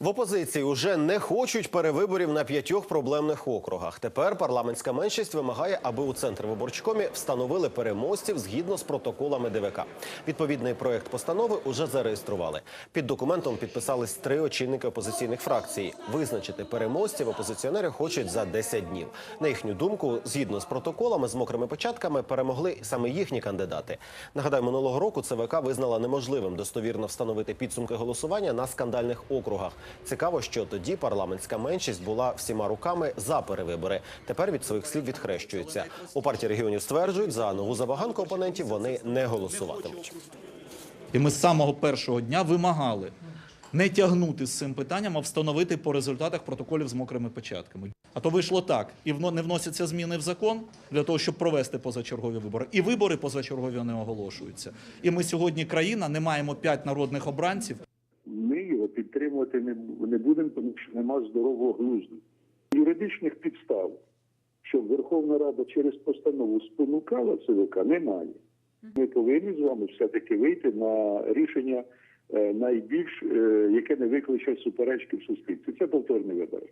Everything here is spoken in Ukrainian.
В опозиції уже не хочуть перевиборів на п'ятьох проблемних округах. Тепер парламентська меншість вимагає, аби у центр виборчкомі встановили переможців згідно з протоколами ДВК. Відповідний проект постанови уже зареєстрували. Під документом підписались три очільники опозиційних фракцій. Визначити переможців опозиціонери хочуть за 10 днів. На їхню думку, згідно з протоколами з мокрими початками, перемогли саме їхні кандидати. Нагадаю, минулого року ЦВК визнала неможливим достовірно встановити підсумки голосування на скандальних округах. Цікаво, що тоді парламентська меншість була всіма руками за перевибори. Тепер від своїх слів відхрещуються. У партії регіонів стверджують, за нову забаганку опонентів вони не голосуватимуть. І ми з самого першого дня вимагали не тягнути з цим питанням, а встановити по результатах протоколів з мокрими печатками. А то вийшло так: і не вносяться зміни в закон для того, щоб провести позачергові вибори. І вибори позачергові не оголошуються. І ми сьогодні країна, не маємо п'ять народних обранців. Підтримувати не, не будемо, тому що нема здорового глузду. Юридичних підстав, щоб Верховна Рада через постанову спонукала ЦВК, немає. Ми повинні з вами все-таки вийти на рішення е, найбільш, е, яке не викличе суперечки в суспільстві. Це повторний вибори.